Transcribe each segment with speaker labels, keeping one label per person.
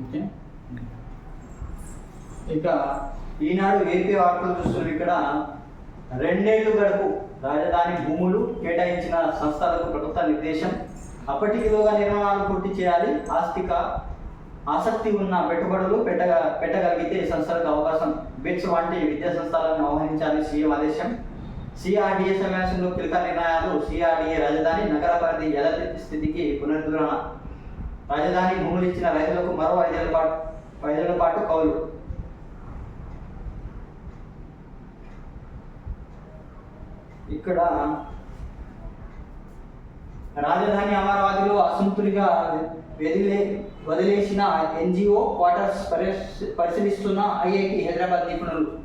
Speaker 1: Okay. ఇక ఈనాడు AP వార్తలు చూస్తున్నాం ఇక్కడ. రెండేళ్ళు గడుపు. రాజధాని భూములు కేటాయించిన సంస్థలకు ప్రభుత్వ నిర్దేశం. అప్పటికిలోగా నిర్మాణాలు పూర్తి చేయాలి. ఆస్తిక ఆసక్తి ఉన్న పెట్టుబడులు పెట్టగ పెట్టగలిగితే సంస్థలకు అవకాశం. బిట్స్ వంటి విద్యా సంస్థలను ఆహ్వానించాలి సీఎం ఆదేశం. సిఆర్డీఏ సమావేశంలో కీలక నిర్ణయాలు. సిఆర్డీఏ రాజధాని నగర పరిధి యథాస్థితి స్థితికి పునరుద్ధరణ రాజధాని భూములు ఇచ్చిన రైతులకు మరో ఐదేళ్ళ పాటు ఐదేళ్ళ పాటు కౌలు. ఇక్కడ రాజధాని అమరావతిలో అసంతులిగా వదిలే వదిలేసిన ఎన్జిఓ క్వార్టర్స్ పరిశీ- పరిశీలిస్తున్న ఐఐటి హైదరాబాద్ నిపుణులు.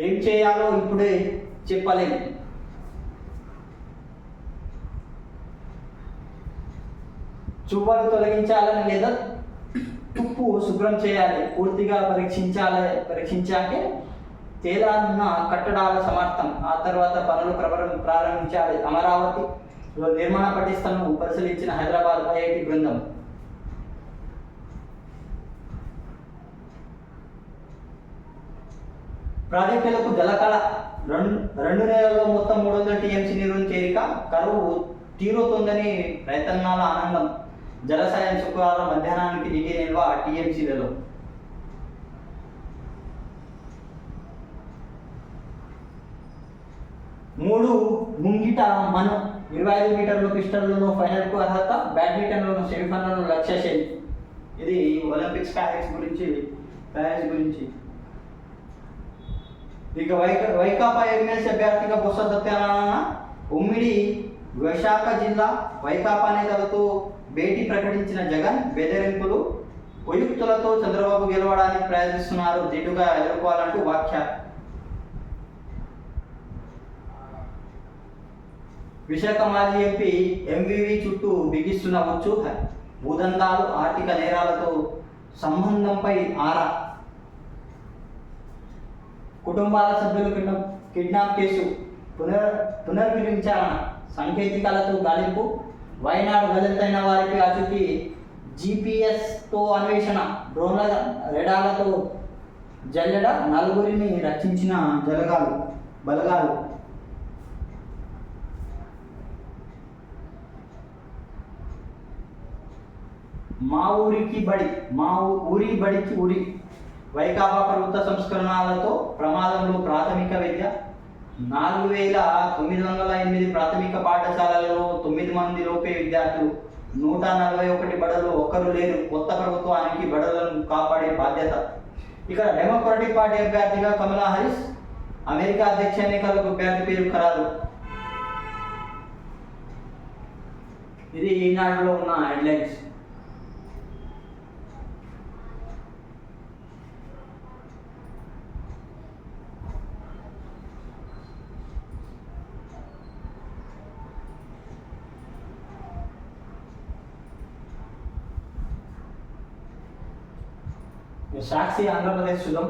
Speaker 1: ఏం చేయాలో ఇప్పుడే చెప్పలేము చువ్వలు తొలగించాలని లేదా తుప్పు శుభ్రం చేయాలి పూర్తిగా పరీక్షించాలి పరీక్షించాకే తేలాన్న కట్టడాల సమర్థం. ఆ తర్వాత పనులు ప్రబరం- ప్రారంభించాలి. అమరావతిలో నిర్మాణ పటిష్టను పరిశీలించిన హైదరాబాద్ ఐఐటి బృందం. ప్రాజెక్టులకు జలకళ. రెండు రెండు నెలల్లో మొత్తం మూడు వందల టీఎంసీ నీరు చేరిక కరువు తీరుతుందని రైతన్నాల ఆనందం. జలసాయం శుక్రవారం మధ్యాహ్నానికి నీటి నిల్వ టీఎంసీలలో. మూడు ముంగిట మనం ఇరవై ఐదు మీటర్లు పిస్టల్లో ఫైనల్కు అర్హత బ్యాడ్మింటన్లోను సెమీఫైనల్లో లక్ష్య సేన్ ఇది ఒలింపిక్స్ ప్యారిస్ గురించి ప్యారిస్ గురించి. ఇక వైక వైకాపా ఎమ్మెల్సీ అభ్యర్థిగా బొత్స సత్యనారాయణ ఉమ్మిడి విశాఖ జిల్లా వైకాపా నేతలతో భేటీ ప్రకటించిన జగన్ బెదిరింపులు ఉయుక్తులతో చంద్రబాబు గెలవడానికి ప్రయత్నిస్తున్నారు దిటుగా ఎదుర్కోవాలంటూ వ్యాఖ్య. విశాఖ మాజీ ఎంపీ ఎంవివి చుట్టూ బిగిస్తున్న వచ్చు భూదందాలు ఆర్థిక నేరాలతో సంబంధంపై ఆరా. కుటుంబాల సభ్యులు కిడ్నాప్ కిడ్నాప్ కేసు పునర్ పునర్విచారణ సాంకేతికాలతో గాలింపు వైనాడు గలితైన వారికి ఆచూకీ జీపీఎస్తో అన్వేషణ డ్రోన్ల రెడాలతో జల్లెడ నలుగురిని రక్షించిన జలగాలు బలగాలు. మా ఊరికి బడి మా ఊరి బడికి ఉరి వైకాపా ప్రభుత్వ సంస్కరణలతో ప్రమాదంలో ప్రాథమిక విద్య నాలుగు వేల తొమ్మిది వందల ఎనిమిది ప్రాథమిక పాఠశాలలో తొమ్మిది మంది లోపే విద్యార్థులు. నూట నలభై ఒకటి బడలు ఒక్కరు లేరు. కొత్త ప్రభుత్వానికి బడలను కాపాడే బాధ్యత. ఇక్కడ డెమోక్రటిక్ పార్టీ అభ్యర్థిగా కమలా హారిస్ అమెరికా అధ్యక్ష ఎన్నికలకు అభ్యర్థి పేరు ఖరారు. ఇది ఈనాడులో ఉన్న హెడ్లైన్స్. సాక్షి ఆంధ్రప్రదేశ్ చూద్దాం.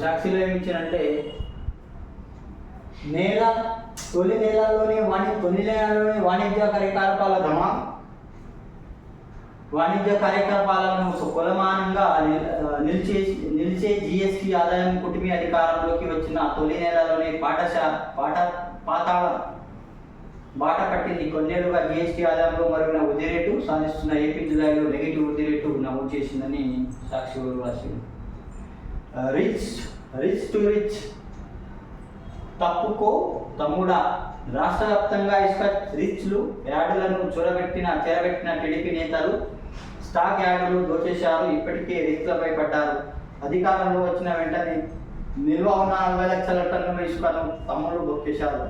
Speaker 1: సాక్షిలో ఏమి నేల తొలి నేలల్లోనే వాణి తొలి నేలలోనే వాణిజ్య కార్యకలాపాల దమ వాణిజ్య కార్యకలాపాలను సుకులమానంగా నిల్- నిలిచే నిలిచే జిఎస్టి ఆదాయం కుటుంబీ అధికారంలోకి వచ్చిన తొలి నెలలోనే పాఠశా పాఠ పాతాళ బాట పట్టింది. కొన్నేళ్ళుగా జిఎస్టీ ఆదాయంలో మరుగున వృద్ధి రేటు సాధిస్తున్న ఏపీ జులైలో నెగిటివ్ వృద్ధి రేటు నమోదు చేసిందని సాక్షి రాసింది రిచ్ రిచ్ టు రిచ్ తప్పుకో తమ్ముడా రాష్ట్ర వ్యాప్తంగా ఇసుక రిచ్లు యార్డులను చూడబెట్టిన చేరబెట్టిన టీడీపీ నేతలు స్టాక్ యార్డులు దోచేశారు. ఇప్పటికే రిచ్లపై పడ్డారు. అధికారంలో వచ్చిన వెంటనే నిల్వ ఉన్న నలభై లక్షల టన్నుల ఇసుకను తమ్ముడు దొక్కేశారు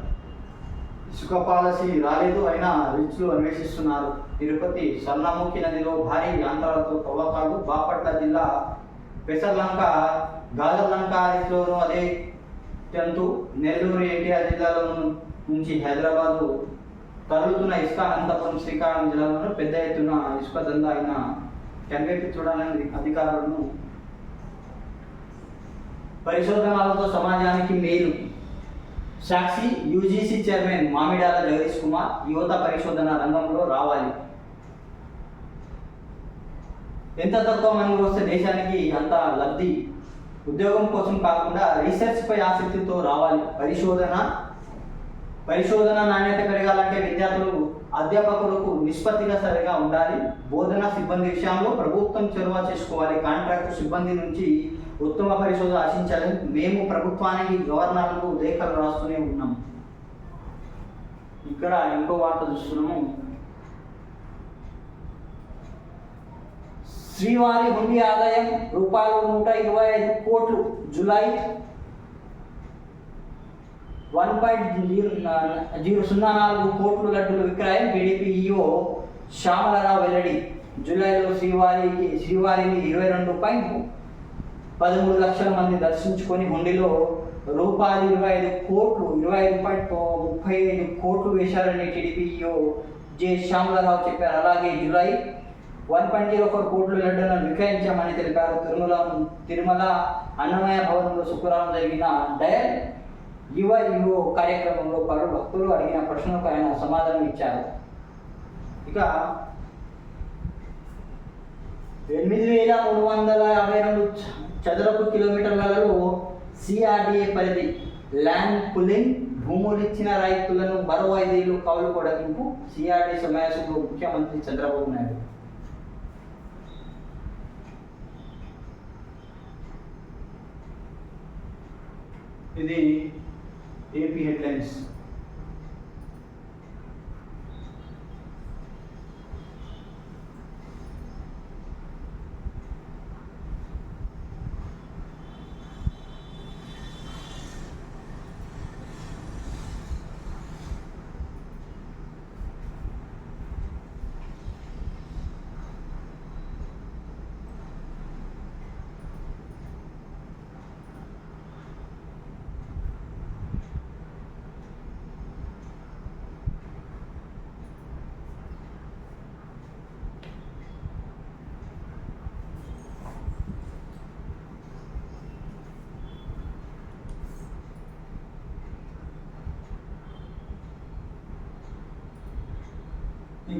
Speaker 1: ఇసుక పాలసీ రాలేదు అయినా రిచ్లు అన్వేషిస్తున్నారు. తిరుపతి స్వర్ణముఖి నదిలో భారీ యాంత్రాలతో తవ్వకాలు బాపట్ల జిల్లా పెసర్లంక గాజర్లంక రిచ్లోను అదే టెన్త్ నెల్లూరు ఎన్టీఆర్ జిల్లాలోనూ నుంచి హైదరాబాదు తరలుతున్న ఇసుక అనంతపురం శ్రీకాకుళం జిల్లాలో పెద్ద ఎత్తున ఇసుక దందా అయిన చూడాలని అధికారులను పరిశోధనలతో సమాజానికి మేలు సాక్షి యూజీసీ చైర్మన్ మామిడాల జగదీష్ కుమార్ యువత పరిశోధన రంగంలో రావాలి. ఎంత తక్కువ మంది వస్తే దేశానికి అంత లబ్ధి? ఉద్యోగం కోసం కాకుండా రీసెర్చ్ పై ఆసక్తితో రావాలి. పరిశోధన పరిశోధన నాణ్యత పెరగాలంటే విద్యార్థులు అధ్యాపకులకు నిష్పత్తిగా సరిగా ఉండాలి. బోధన సిబ్బంది విషయంలో ప్రభుత్వం చొరవ చేసుకోవాలి. కాంట్రాక్టు సిబ్బంది నుంచి ఉత్తమ పరిశోధన ఆశించాలని మేము ప్రభుత్వానికి గవర్నర్లకు లేఖలు రాస్తూనే ఉన్నాం. ఇక్కడ ఇంకో వార్త చూస్తున్నాము. శ్రీవారి హుండీ ఆదాయం రూపాయలు నూట ఇరవై ఐదు కోట్లు. July one point zero zero సున్నా నాలుగు కోట్లు లడ్డుల విక్రయం టీడీపీ ఈఓ శ్యామలరావు వెల్లడి. జూలైలో శ్రీవారికి శ్రీవారిని ఇరవై రెండు పాయింట్ పదమూడు లక్షల మంది దర్శించుకొని హుండీలో రూపాయలు ఇరవై ఐదు కోట్లు ఇరవై ఐదు పాయింట్ ముప్పై ఐదు కోట్లు వేశారని టీడీపీ ఈఓ జె శ్యామలరావు చెప్పారు. అలాగే July one point zero four కోట్ల లడ్డూలను విక్రయించామని తెలిపారు. తిరుమల తిరుమల అన్నమయ భవనంలో శుక్రవారం జరిగిన డయల్ యువ యువ కార్యక్రమంలో పలు భక్తులు అడిగిన ప్రశ్నలకు ఆయన సమాధానం ఇచ్చారు. ఇక ఎనిమిది వేల మూడు వందల యాభై రెండు చ- చదరపు కిలోమీటర్లలో సిఆర్డిఏ పరిధి ల్యాండ్ పులింగ్ భూములు ఇచ్చిన రైతులను మరో ఐదేళ్ళు కౌలు పొడగింపు సిఆర్డి సమావేశంలో ముఖ్యమంత్రి చంద్రబాబు నాయుడు. ఇది ఏపీ హెడ్లైన్స్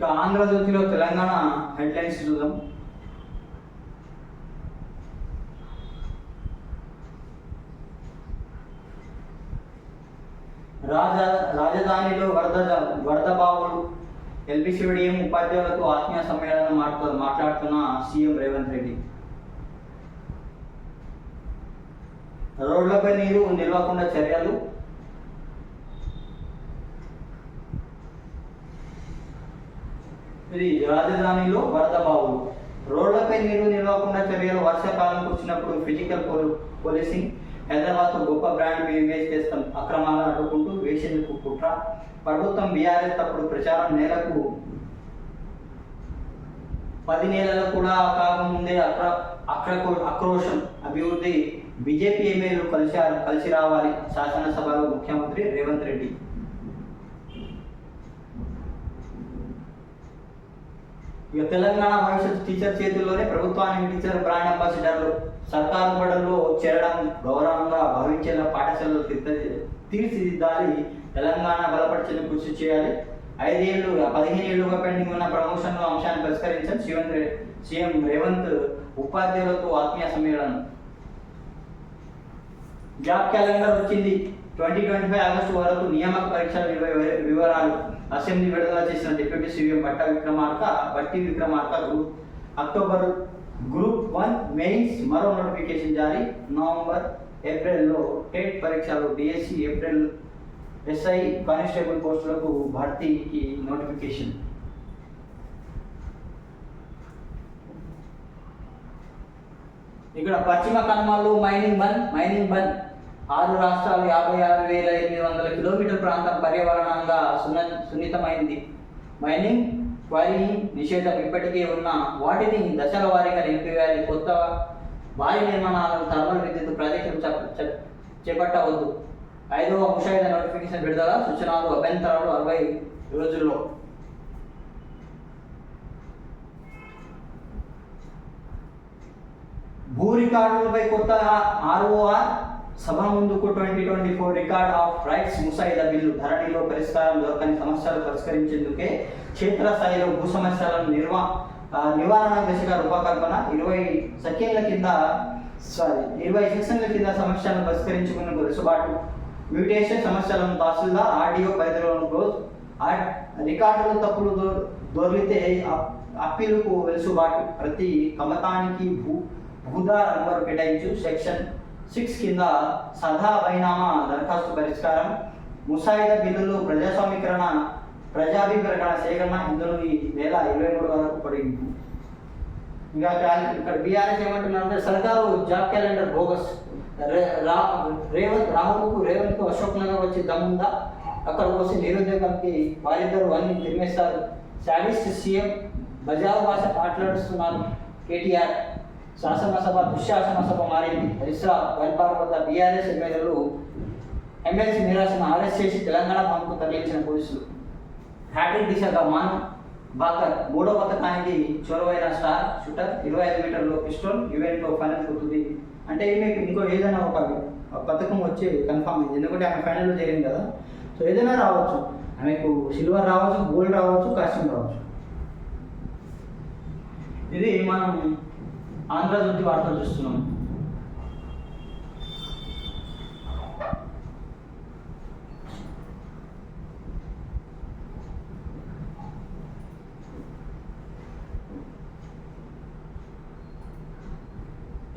Speaker 1: ఇంకా ఆంధ్రజ్యోతిలో తెలంగాణ హెడ్లైన్స్ చూద్దాం. రాజ రాజధానిలో వరద వరద బావులు. ఎల్బిసిడిఎం ఉపాధ్యాయులతో ఆత్మీయ సమ్మేళనం మాట్లాడు మాట్లాడుతున్న సీఎం రేవంత్ రెడ్డి. రోడ్లపై నీరు నిల్వకుండా చర్యలు. ఇది రాజధానిలో వరద బావులు. రోడ్లపై నీరు నిలవకుండా చర్యలు వర్షాకాలం వచ్చినప్పుడు ఫిజికల్ పోలీసింగ్ హైదరాబాద్ గొప్ప బ్రాండ్ ఇమేజ్ చేస్తాం. అక్రమాలను అడ్డుకుంటూ వేసేందుకు కుట్ర. ప్రభుత్వం బీఆర్ఎస్ తప్పుడు ప్రచారం నేలకు పది నెలలు కూడా కాకముందే అక్ర అక్ర ఆక్రోశం అభివృద్ధి. బీజేపీ ఎమ్మెల్యేలు కలిసి కలిసి రావాలి. శాసనసభలో ముఖ్యమంత్రి రేవంత్ రెడ్డి. ఇక తెలంగాణ భవిష్యత్ టీచర్ చేతుల్లోనే ప్రభుత్వానికి టీచర్ బ్రాండ్ అంబాసిడర్లు సర్కారు బడుల్లో చేరడం గౌరవంగా భావించేలా పాఠశాలలు తీర్చిదిద్దాలి. తెలంగాణ బలపరిచేందుకు కృషి చేయాలి. ఐదేళ్ళు పదిహేను ఏళ్ళుగా పెండింగ్ ఉన్న ప్రమోషన్ల అంశాన్ని పరిష్కరించాలి సీఎం సీఎం రేవంత్ ఉపాధ్యాయులతో ఆత్మీయ సమ్మేళనం. జాబ్ క్యాలెండర్ వచ్చింది. ట్వంటీ ట్వంటీ ఫైవ్ ఆగస్టు వరకు నియామక పరీక్షల వివరాలు. అసెంబ్లీ విడుదల చేసిన deputy CM Bhatti Vikramarka Bhatti Vikramarka group. October group one mains మరో నోటిఫికేషన్ జారీ. నవంబర్ ఏప్రిల్లో టెట్ పరీక్షలు డిఎస్సి ఏప్రిల్ ఎస్ఐ కానిస్టేబుల్ పోస్టులకు భర్తీకి నోటిఫికేషన్. ఇక్కడ పశ్చిమ కనుమల్లో మైనింగ్ బంద్ మైనింగ్ బంద్ ఆరు రాష్ట్రాలు యాభై ఆరు వేల ఎనిమిది వందల కిలోమీటర్ ప్రాంతం పర్యావరణంగా సున్న సున్నితమైంది. మైనింగ్ క్వారీయింగ్ నిషేధం ఇప్పటికే ఉన్న వాటిని దశల వారీగా నిలిపివేయాలి. కొత్త వాయు నిర్మాణాలను థర్మల్ విద్యుత్ ప్రాజెక్టులు చేపట్టవద్దు. ఐదవ ముషాయిదా నోటిఫికేషన్ విడుదల సూచనలు అభ్యంతరాలు అరవై రోజుల్లో. భూ రికార్డులపై కొత్త ఆర్ఓఆర్ సభ ముందుకు twenty twenty four record of rights ముసాయిదా బిల్లు ధరణిలో పరిష్కారం దొరకని సమస్యలు పరిష్కరించేందుకే క్షేత్రస్థాయిలో భూ సమస్యలను నిర్వా నివారణ దిశగా రూపకల్పన ఇరవై సెకండ్ల కింద సారీ ఇరవై సెక్షన్ల కింద సమస్యలను పరిష్కరించుకున్న వెసులుబాటు మ్యూటేషన్ సమస్యలను తహసీల్దార్ ఆడియో పరిధిలోని క్లోజ్ రికార్డులు తప్పులు దొ- దొర్లితే అప్- అప్పీలుకు వెలుసుబాటు. ప్రతి కమతానికి భూ భూదార నంబరు కేటాయించు సెక్షన్ సిక్స్ కింద సదా బైనామా దరఖాస్తు పరిష్కారం ముసాయిదా బిల్లులు ప్రజాస్వామీకరణ ప్రజాభిప్రకరణ సేకరణ ఇందులో ఈ నెల ఇరవై మూడు వరకు పడింది. ఇంకా ఇక్కడ బీఆర్ఎస్ ఏమంటున్నారంటే సర్కారు జాబ్ క్యాలెండర్ బోగస్. రే- రా- రేవంత్ రాహుల్కు రేవంత్కు అశోక్ నగర్ వచ్చి దమ్ముందా అక్కడ వచ్చి నిరుద్యోగానికి వారిద్దరు అన్ని తిరిగేస్తారు శాడిస్ట్ సీఎం బజారు భాష మాట్లాడుస్తున్నారు కేటీఆర్. శాసనసభ దుశ్శాసనసభ మారింది హరిశ్రా వెల్పార్ వద్ద బీఆర్ఎస్ ఎమ్మెల్యేలు ఎమ్మెల్సీ నిరాశను అరెస్ట్ చేసి తెలంగాణ బంద్కు తరలించిన పోలీసులు. హ్యాట్రిక్ దిశగా మాన్ బాకర్ మూడో పథకానికి చొరవైన స్టార్ షూటర్ ఇరవై ఐదు మీటర్లు పిస్టోల్ ఈవెంట్లో ఫైనల్ అవుతుంది అంటే మీకు ఇంకో ఏదైనా ఒక ఒక పథకం వచ్చి కన్ఫామ్ అయింది. ఎందుకంటే ఆమె ఫైనల్లో చేరింది కదా. సో ఏదైనా రావచ్చు. ఆమెకు సిల్వర్ రావచ్చు గోల్డ్ రావచ్చు కాస్ట్యూమ్ రావచ్చు. ఇది మనం ఆంధ్రజ్యోతి వార్తలు చూస్తున్నాం.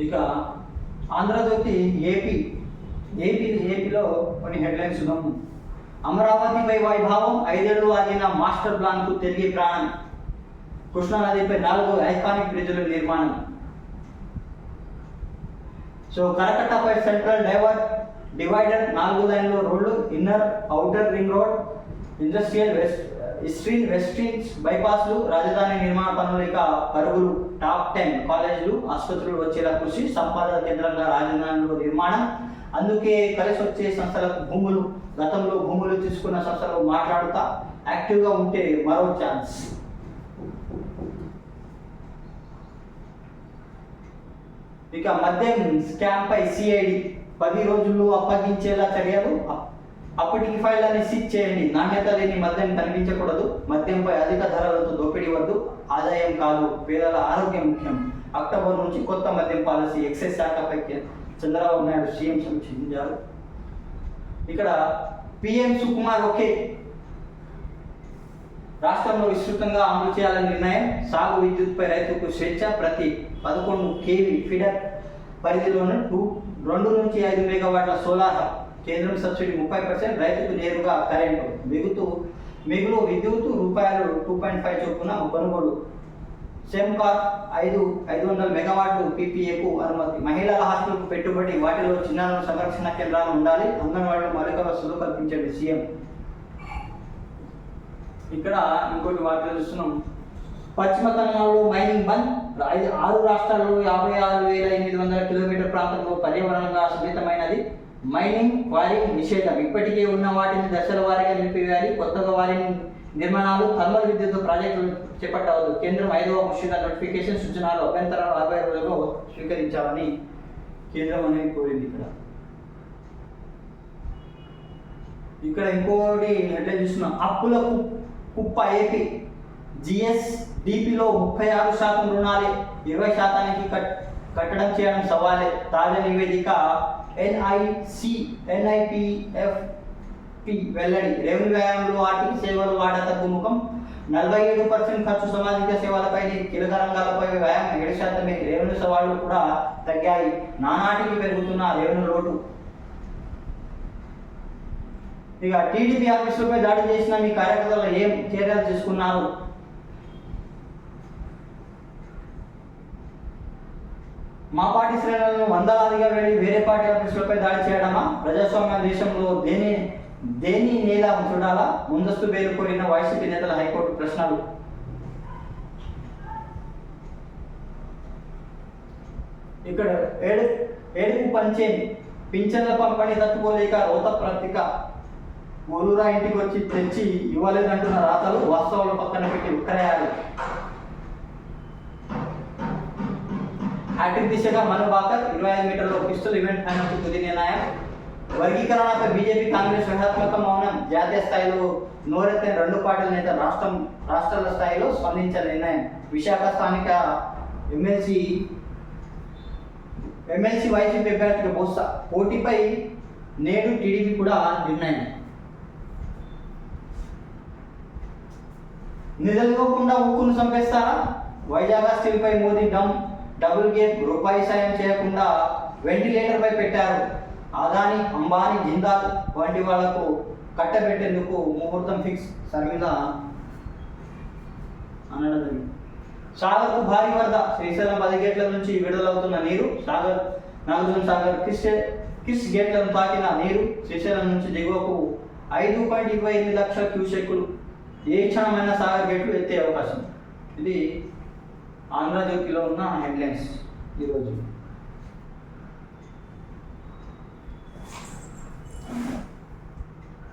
Speaker 1: ఇక ఆంధ్రజ్యోతి ఏపీ ఏపీ ఏపీలో కొన్ని హెడ్లైన్స్ చూద్దాం అమరావతిపై వైభావం ఐదేళ్ళు ఆగిన మాస్టర్ ప్లాన్కు తిరిగి ప్రాణం. కృష్ణానదిపై నాలుగు ఐకానిక్ బ్రిడ్జ్ల నిర్మాణం. సో కరకట్టపై సెంట్రల్ డైవర్ డివైడర్ నాలుగు లైన్లు రోడ్లు inner outer ring road industrial west eastern westerns బైపాస్లు రాజధాని నిర్మాణ పనులు ఇక పరుగులు. టాప్ టెన్ కాలేజీలు ఆసుపత్రులు వచ్చేలా కృషి సంపాదన కేంద్రంగా రాజధానిలో నిర్మాణం. అందుకే కలిసి వచ్చే సంస్థలకు భూములు గతంలో భూములు తీసుకున్న సంస్థలు మాట్లాడుతా యాక్టివ్గా ఉంటే మరో ఛాన్స్. ఇక మద్యం స్కామ్ పై సిఐడి పది రోజుల్లో అప్పగించేలా చర్యలు? అప్పటికి ఫైల్ అని సీజ్ చేయండి. నాణ్యత లేని మద్యం కనిపించకూడదు. మద్యంపై అధిక ధరలతో దోపిడీ వద్దు. ఆదాయం కాదు పేదల ఆరోగ్యం ముఖ్యం. అక్టోబర్ నుంచి కొత్త మద్యం పాలసీ ఎక్సైజ్ శాఖపై చంద్రబాబు నాయుడు సీఎం సమీక్షించారు ఇక్కడ పిఎం సుకుమార్ ఒకే రాష్ట్రంలో విస్తృతంగా అమలు చేయాలని నిర్ణయం సాగు విద్యుత్పై రైతులకు స్వేచ్ఛ ప్రతి పదకొండు కేవీ ఫీడర్ పరిధిలోని టూ రెండు నుంచి ఐదు మెగావాట్ల సోలార్ హబ్. కేంద్రం సబ్సిడీ ముప్పై పర్సెంట్ రైతుకు నేరుగా కరెంటు మిగుతూ మిగులు విద్యుత్ రూపాయలు టూ పాయింట్ ఫైవ్ చొప్పున కొనుగోలు. సెమ్కార్ ఐదు ఐదు వందల మెగావాట్లు పీపీఏకు అనుమతి. మహిళల హాస్టల్కు పెట్టుబడి వాటిలో చిన్నారుల సంరక్షణ కేంద్రాలు ఉండాలి. అంగన్వాడీలు మౌలిక వసతులు కల్పించండి సీఎం. ఇక్కడ ఇంకోటి వార్తలు చూస్తున్నాం. పశ్చిమ తెలంగాణలో మైనింగ్ బంద్ ఐదు ఆరు రాష్ట్రాల్లో యాభై ఆరు వేల ఎనిమిది వందల కిలోమీటర్ ప్రాంతంలో పర్యావరణంగా సున్నితమైనది. మైనింగ్ క్వారింగ్ నిషేధం. ఇప్పటికే ఉన్న వాటిని దశల వారీగా నిలిపివేయాలి. కొత్తగా వారిని నిర్మాణాలు థర్మల్ విద్యుత్ ప్రాజెక్టులు చేపట్టవద్దు. కేంద్రం ఐదవ ముఖ్యంగా నోటిఫికేషన్ సూచనలు అభ్యంతరాలు అరవై రోజుల్లో స్వీకరించాలని కేంద్రం అనేది కోరింది ఇక్కడ. ఇక్కడ ఇంకోటి ఎట్లా చూస్తున్నాం? అప్పులకు కుప్ప ఏపీ జిఎస్ డిపిలో ముప్పై ఆరు శాతం రుణాలే ఇరవై శాతానికి కట్ కట్టడం చేయడం సవాలే. తాజా నివేదిక ఎన్ఐసి ఎన్ఐపిఎఫ్ పి వెల్లడి. రెవెన్యూ వ్యయంలో ఆర్థిక సేవలు వాటా తగ్గుముఖం నలభై ఏడు పర్సెంట్ ఖర్చు సామాజిక సేవలపై కీలక రంగాలపై వ్యాయామం. ఏడు శాతమే రెవెన్యూ సవాళ్ళు కూడా తగ్గాయి. నానాటికి పెరుగుతున్న రెవెన్యూ లోటు. ఇక టీడీపీ ఆఫీసులపై దాడి చేసిన మీ కార్యకర్తలు ఏం చర్యలు తీసుకున్నారు? మా పార్టీ శ్రేణులను వందలాదిగా వెళ్ళి వేరే పార్టీ ఆఫీసులపై దాడి చేయడమా? ప్రజాస్వామ్య దేశంలో దేని దేని నేల చూడాలా ముందస్తు పేరు కోరిన వైసీపీ నేతల హైకోర్టు ప్రశ్నలు. ఇక్కడ ఏడు ఏడుపు పంచే పింఛన్ల పంపిణీ తట్టుకోలేక రోత పత్రిక. ఊరూరా ఇంటికి వచ్చి తెచ్చి ఇవ్వలేదంటున్న రాతలు వాస్తవాలు పక్కన పెట్టి ఉక్కరేయాలి హ్యాట్రిక్ దిశగా మను బాకర్ ఇరవై ఐదు మీటర్ల పిస్టల్ ఈవెంట్ ఫైనల్కు తుది నిర్ణయం వర్గీకరణపై బీజేపీ కాంగ్రెస్ వ్యూహాత్మక మౌనం జాతీయ స్థాయిలో నోరెత్తిన రెండు పార్టీల నేత రాష్ట్రం రాష్ట్రాల స్థాయిలో స్పందించిన నిర్ణయం. విశాఖ స్థానిక ఎమ్మెల్సీ ఎమ్మెల్సీ వైసీపీ అభ్యర్థిగా బొత్స. పోటీపై నేడు టీడీపీ కూడా నిర్ణయం. నిలదొకుండా ఉక్కును చంపేస్తారా? వైజాగ్ స్టీల్పై మోదీ డమ్ డబుల్ గేట్ రూపాయి సాయం చేయకుండా వెంటిలేటర్పై పెట్టారు. అదాని అంబానీ జిందాల్ వంటి వాళ్ళకు కట్టబెట్టేందుకు ముహూర్తం ఫిక్స్. శర్మిల అనడం జరిగింది. సాగర్కు భారీ వరద. శ్రీశైలం పది గేట్ల నుంచి విడుదలవుతున్న నీరు సాగర్ నాగార్జున సాగర్ కిస్ కిస్ గేట్లను తాకిన నీరు శ్రీశైలం నుంచి దిగువకు ఐదు పాయింట్ ఇరవై ఎనిమిది లక్షల క్యూసెక్కులు ఏ క్షణమైన సాగర్ గేట్లు ఎత్తే అవకాశం ఇది ఆంధ్రజ్యోతిలో ఉన్న హెడ్లైన్స్ ఈరోజు